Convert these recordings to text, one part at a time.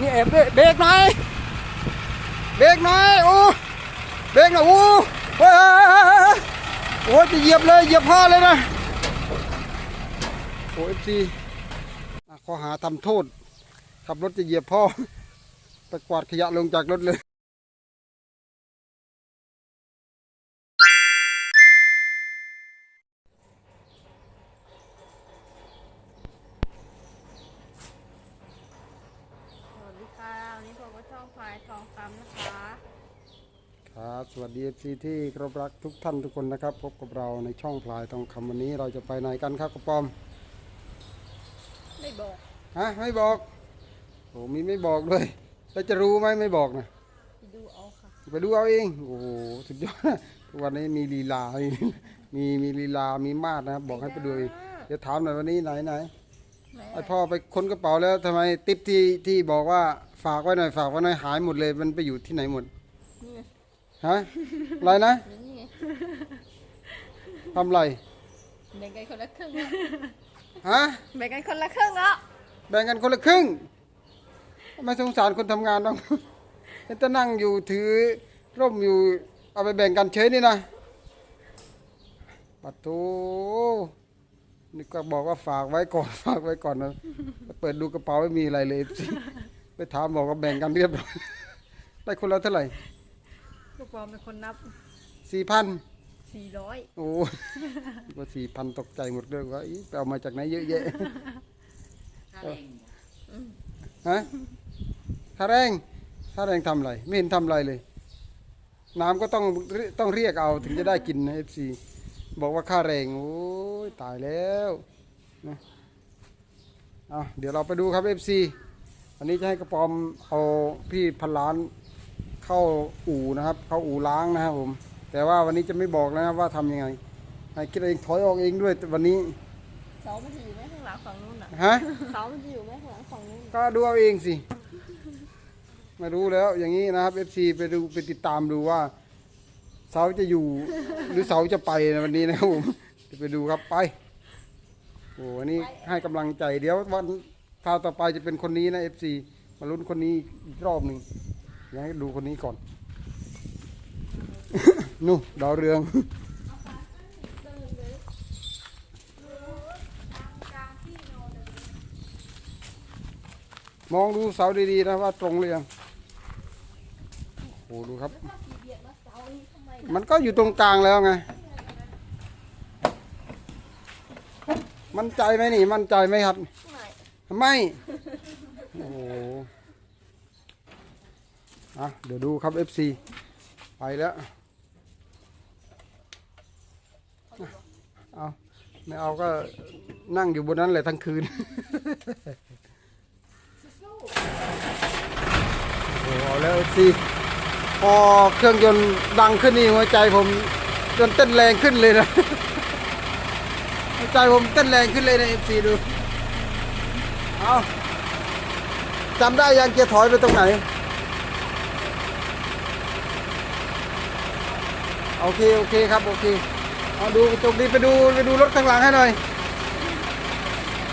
นี่เอบเบรกหน่อยเบรกหน่อยโอ้เบรกหน่อยโอ้เฮ้ยโอ้ยจะเหยียบเลยเหยียบพ่อเลยนะโอ้เอฟซีข้อหาทำโทษขับรถจะเหยียบพ่อไปกวาดขยะลงจากรถเลย สวัสดีเอฟซีที่เคารพรักทุกท่านทุกคนนะครับ พบกับเราในช่องพลายทองคำวันนี้เราจะไปไหนกันครับกระปอม ไม่บอกฮะไม่บอกโอ้มีไม่บอกด้วยแล้วจะรู้ไหมไม่บอกนะไปดูเอาค่ะไปดูเอาเองโอ้โหสุดยอดทุกวันนี้มีลีลา มีมีลีลามีมาดนะครับบอกให้ไปดูเองเดี๋ยวถามหน่อยวันนี้ไหนไหนไหนไอพ่อไปค้นกระเป๋าแล้วทำไมติ๊บที่ที่บอกว่าฝากไว้หน่อยฝากไว้หน่อยหายหมดเลยมันไปอยู่ที่ไหนหมด นี่ไง ฮะอะไรนะนี่ไงทำอะไรแบ่งกันคนละครึ่งอะฮะแบ่งกันคนละครึ่งอะแบ่งกันคนละครึ่งไม่สงสารคนทำงานบ้างเห็นแต่นั่งอยู่ถือร่มอยู่ เอาไปแบ่งกันเฉยนี่นะปัดโตนี่ก็บอกว่าฝากไว้ก่อนฝากไว้ก่อนนะเปิดดูกระเป๋าไม่มีอะไรเลยไปถามบอกว่าแบ่งกันเรียบร้อยได้คนละเท่าไหร่ ลูกปอมเป็นคนนับสี่พันสี่ร้อยโอ้ว่าสี่พันตกใจหมดเลยว่าอีไปเอามาจากไหนเยอะแยะฮะค่าแรงค่าแรงทำอะไร ไม่เห็นทำอะไรเลย น้ำก็ต้องต้องเรียกเอาถึงจะได้กินนะเอฟซีบอกว่าค่าแรงโอ้ยตายแล้วนะเอาเดี๋ยวเราไปดูครับเอฟซีอันนี้จะให้กระปอมเอาพี่พันล้าน เข้าอู่นะครับ เข้าอู่ล้างนะครับผม แต่ว่าวันนี้จะไม่บอกนะครับว่าทำยังไงให้คิดเองถอยออกเองด้วยวันนี้เสามันจะอยู่ไหมข้างหลังฝั่งนู้นอะฮะเสามันจะอยู่ไหมข้างหลังฝั่งนู้นก็ดูเอาเองสิไม่รู้แล้วอย่างนี้นะครับ FC ไปดูไปติดตามดูว่าเสาจะอยู่ หรือเสาจะไปในวันนี้นะครับผมจะไปดูครับไปโอ้วันนี้ให้กำลังใจเดี๋ยววันคราวต่อไปจะเป็นคนนี้นะ FC มาลุ้นคนนี้อีกรอบหนึ่งอ ยากให้ดูคนนี้ก่อน นู่นดาวเรือง มองดูเสาดีๆนะว่าตรงหรือยังโอ้โหดูครับ มันก็อยู่ตรงกลางแล้วไง มั่นใจไหมนี่ มั่นใจไหมครับ ไม่ โอ้ อะเดี๋ยวดูครับ FC ไปแล้ว เอาไม่เอาก็นั่งอยู่บนนั้นแหละทั้งคืน โอ้โหเอาแล้ว FC พอเครื่องยนต์ดังขึ้นนี่หัวใจผมจนเต้นแรงขึ้นเลยนะ หัวใจผมเต้นแรงขึ้นเลยนะ FC ดู เอาจำได้ยังเกียร์ถอยไปตรงไหน โอเคโอเคครับโอเคเอาดูตรงนี้ไปดูไปดูรถข้างหลังให้หน่อย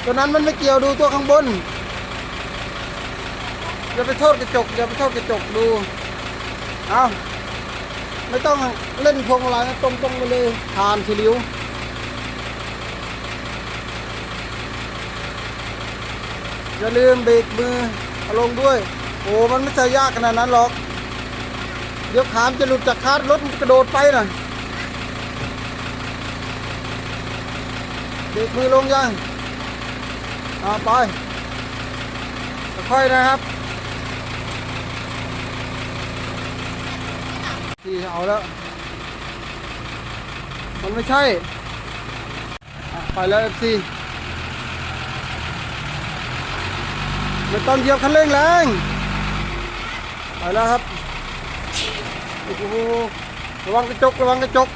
ตัวนั้นมันไม่เกี่ยวดูตัวข้างบนอย่าไปโทษกระจกอย่าไปโทษกระจกดูเอาไม่ต้องเล่นพวงมาลัยนะตรงไปเลยผ่านฉลิวอย่าลืมเบรกมือเอาลงด้วย โอ้มันไม่ใช่ยากขนาดนั้นหรอก เดี๋ยวขามจะหลุดจากคาร์รถมันกระโดดไปน่ะเบรกมือลงยังอ่าไปค่อยนะครับที่เอาแล้ว มันไม่ใช่ ไปแล้วเอฟซีไม่ต้องเหยียบคันเร่งแรง ไปแล้วครับ โอ้โหระวังกระจกระวังกระจก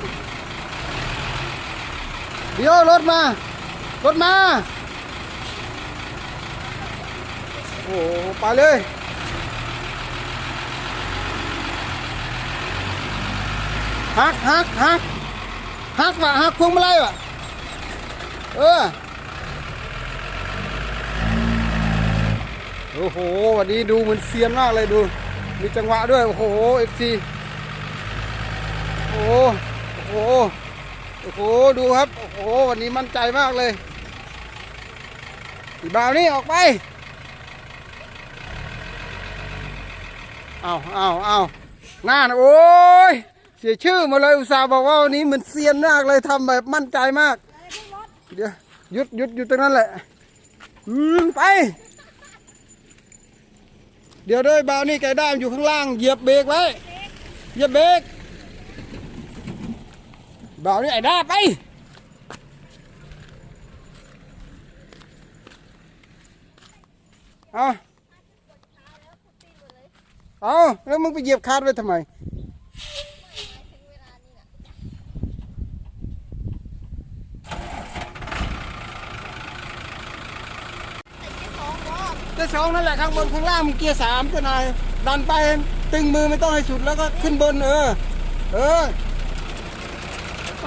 เดี๋ยวรถมา รถมา โอ้โหไปเลยหักหักหักหักว่ะหักพวงมาลัยว่ะเออโอ้โอ้โหวันนี้ดูเหมือนเซียนมากเลยดู มีจังหวะด้วย โอ้โหเอฟซี โอ้โห โอ้โห ดูครับ โอ้โห วันนี้มั่นใจมากเลยอีบ่าวนี่ออกไป เอาเอาเอาหน้านะโอ้ย เสียชื่อมาเลยอุตส่าห์บอกว่าวันนี้เหมือนเซียนมากเลยทำแบบมั่นใจมาก เดี๋ยวหยุดหยุดหยุดตรงนั้นแหละ อืมไป เดี๋ยวด้วยบ่าวนี่ไก่ด้ามอยู่ข้างล่าง เหยียบเบรกไว้ เหยียบเบรก บ่าวนี่ไอ้ด้าไป เอาเอาแล้วมึงไปเหยียบคาดไว้ทำไม เกียร์สองนั่นแหละข้างบนข้างล่างมึงเกียร์สามก็นายดันไปตึงมือไม่ต้องให้สุดแล้วก็ขึ้นบนเออ เออ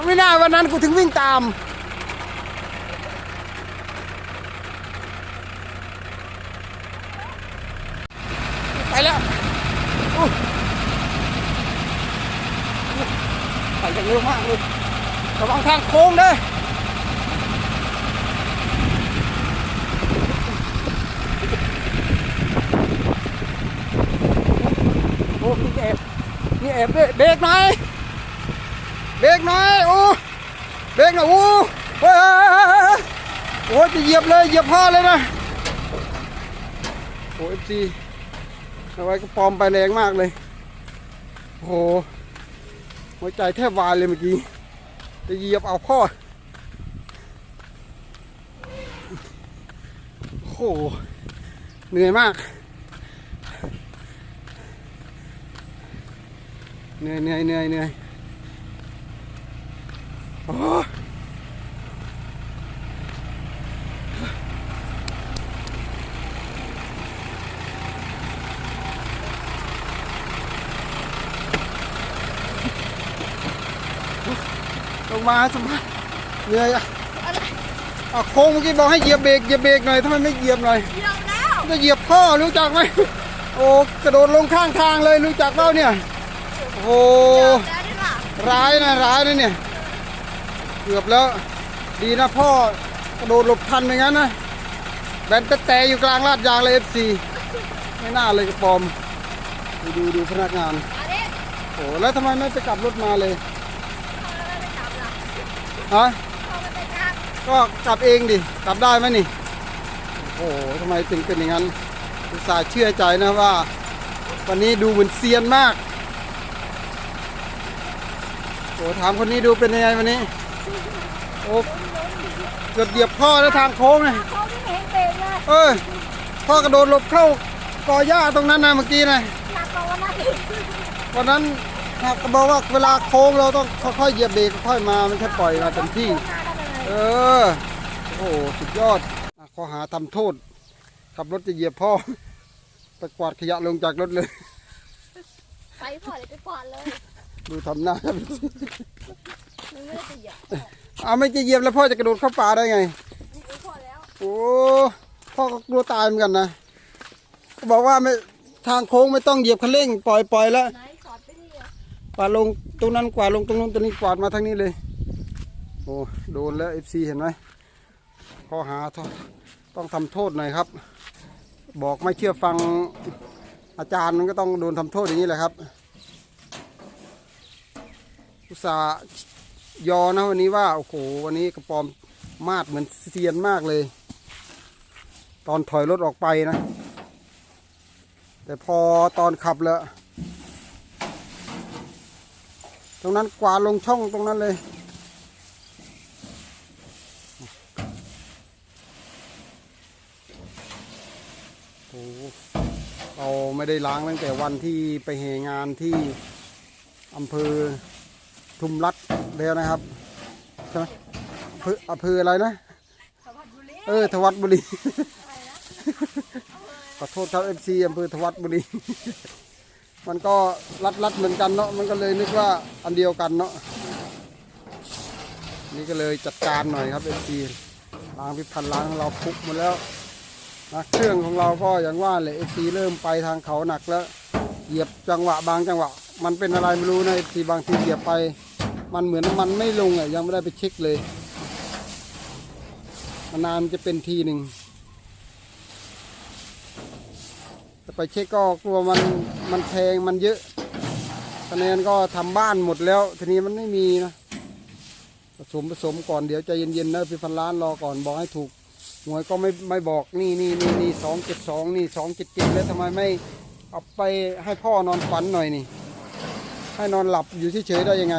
ไม่น่าวันนั้นกูถึงวิ่งตาม ไปแล้วไปอย่างเร็วมากเลยระวังทางโค้งเด้อโอ้มีแอบมีแอบเบรกหน่อย เบรกหน่อยโอ้เบรกหน่อยโอ้เฮ้ยโอ้จะเหยียบเลยเหยียบพ่อเลยนะโอ้เอฟซีเอาไว้ก็ปลอมไปแรงมากเลยโอ้หหัวใจแทบวายเลยเมื่อกี้จะเหยียบเอาพ่อโอ้โหเหนื่อยมาก เหนื่อยเหนื่อยเหนื่อยเหนื่อย ลงมาสมาเหนื่อยอะอะโค้งเมื่อกี้บอกให้เหยียบเบรกเหยียบเบรกหน่อยทำไมไม่เหยียบหน่อยเดี๋ยวแล้วจะเหยียบพ่อรู้จักไหมโอ้กระโดดลงข้างทางเลยรู้จักเปล่าเนี่ย โอ้แล้วดีกว่าร้ายนะร้ายนะเนี่ย เกือบแล้ว ดีนะพ่อกระโดดหลบทันไม่งั้นนะแบนแต่แต่อยู่กลางลาดยางเลยเอฟซีไม่น่าเลยกระปอม ดูดูดูพนักงานอันนี้โอ้แล้วทำไมไม่ไปกลับรถมาเลยเขาไม่ไปจับหรอกฮะเขาไม่ไปจับก็กลับเองดิกลับได้ไหมนี่ โอ้โหทำไมถึงเป็นอย่างนั้นอุตส่าห์เชื่อใจนะว่า วันนี้ดูเหมือนเซียนมากโอ้ถามคนนี้ดูเป็นยังไงวันนี้ โอ้เกือบเหยียบพ่อแล้วทางโค้งนะเขาไม่เห็นเบรกเลยเออพ่อกระโดดหลบเข้ากอหญ้าตรงนั้นนะเมื่อกี้นะหนักกว่าวันนั้นอีกวันนั้นหากบอกว่าเวลาโค้งเราต้องค่อยๆเหยียบเบรกค่อยๆมาไม่ใช่ปล่อยมาเต็มที่หน้าได้เลยเออโอ้โหสุดยอดอะข้อหาทำโทษขับรถจะเหยียบพ่อไปกวาดขยะลงจากรถเลยไปพอเลยไปกวาดเลย ดูทำหน้า มันไม่ได้จะเหยียบเอาไม่จะเหยียบแล้วพ่อจะกระโดดเข้าป่าได้ไง พอแล้วโอ้พ่อก็กลัวตายเหมือนกันนะก็บอกว่าไม่ทางโค้งไม่ต้องเหยียบคันเร่งปล่อยปล่อยแล้วไหนจอดไปนี่อะกวาดลงตรงนั้นกวาดลงตรงนู้นตรงนี้กวาดมาทางนี้เลย โอ้โดนแล้วเอฟซีเห็นไหมข้อหาโทษต้องทำโทษหน่อยครับ บอกไม่เชื่อฟังอาจารย์มันก็ต้องโดนทำโทษอย่างนี้แหละครับอุตส่าห์ ยอนะวันนี้ว่าโอ้โหวันนี้กระปอมมาดเหมือนเซียนมากเลย ตอนถอยรถออกไปนะ แต่พอตอนขับแล้วตรงนั้นกวาดลงช่องตรงนั้นเลยโอ้เราไม่ได้ล้างตั้งแต่วันที่ไปเหงานที่อำเภอ ทุมรัฐแล้วนะครับใช่ไหมอำเภออำเภออะไรนะสวัสดีบุรีเออทวัดบุรีอะไรนะขอโทษครับเอฟซีอำเภอทวัดบุรีมันก็รัดรัดๆเหมือนกันเนาะมันก็เลยนึกว่าอันเดียวกันเนาะนี่ก็เลยจัดการหน่อยครับเอฟซีล้างพิพันธ์ล้างของเราพุกหมดแล้วโนะเครื่องของเราก็อย่างว่าเลยเอซีเริ่มไปทางเขาหนักแล้ว เหยียบจังหวะบางจังหวะ มันเป็นอะไรไม่รู้นะเอซีบางทีเหยียบไป มันเหมือนน้ำมันไม่ลงอะยังไม่ได้ไปเช็คเลยนานจะเป็นทีหนึ่งจะไปเช็คก็กลัวมันมันแพงมันเยอะคะแนนก็ทำบ้านหมดแล้ว ทีนี้มันไม่มีนะผสมผสมก่อนเดี๋ยวใจเย็นๆนะพี่พันล้านรอก่อนบอกให้ถูกหวยก็ไม่ไม่บอกนี่นี่นี่นี่สองเจ็ดสองนี่สองเจ็ดเจ็ดแล้วทำไมไม่เอาไปให้พ่อนอนฝันหน่อยนี่ ให้นอนหลับอยู่เฉยๆได้ยังไง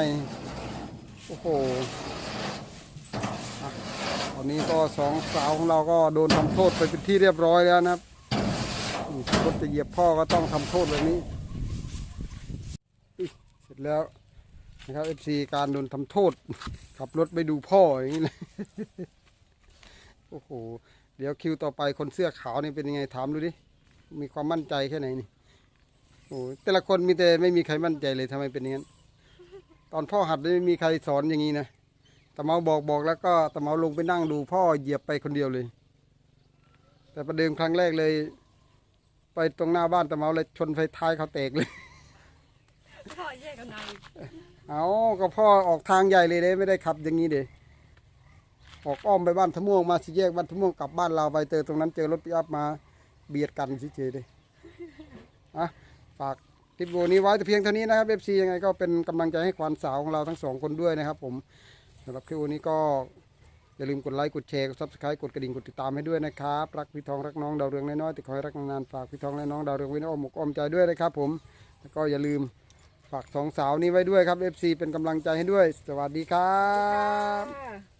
โอ้โหตอนนี้ก็สองสาวของเราก็โดนทำโทษไปเป็นที่เรียบร้อยแล้วนะครับนี่รถจะเหยียบพ่อก็ต้องทำโทษแบบนี้ เสร็จแล้วนะครับเอฟซีการโดนทำโทษ ขับรถไปดูพ่ออย่างนี้เลยโอ้โห เดี๋ยวคิวต่อไปคนเสื้อขาวนี่เป็นยังไงถามดูดิ มีความมั่นใจแค่ไหนนี่ โอ้โหแต่ละคนมีแต่ไม่มีใครมั่นใจเลยทำไมเป็นอย่างนั้น ตอนพ่อหัดไม่มีใครสอนอย่างนี้นะตะเมาบอกบอกแล้วก็ตะเมาลงไปนั่งดูพ่อเหยียบไปคนเดียวเลย แต่ประเดิมครั้งแรกเลย ไปตรงหน้าบ้านตะเมาเลยชนไฟท้ายเขาแตกเลย พ่อแยกกันนายเอาก็พ่อออกทางใหญ่เลยเด้ไม่ได้ขับอย่างนี้เด้ออกอ้อมไปบ้านทะม่วงมาสิแยกบ้านทะม่วงกลับบ้านเราไปเจอตรงนั้นเจอรถปิกอัพมา เบียดกันเฉยๆเลยอะ ฝากคลิปวิดีโอนี้ไว้แต่เพียงเท่านี้นะครับเอฟซียังไงก็เป็นกำลังใจให้ควานสาวของเราทั้งสองคนด้วยนะครับ ผมสำหรับคลิปวิดีโอนี้ก็อย่าลืมกดไลค์กดแชร์กดซับสไครต์กดกระดิ่งกดติดตามให้ด้วยนะครับรักพี่ทองรักน้องดาวเรืองน้อยๆแต่ขอให้รักนานๆฝากพี่ทองและน้องดาวเรืองไว้ในอ้อมอกอ้อมใจด้วยนะครับ ผมแล้วก็อย่าลืมฝากสองสาวนี้ไว้ด้วยครับ FC เป็นกำลังใจให้ด้วย สวัสดีครับ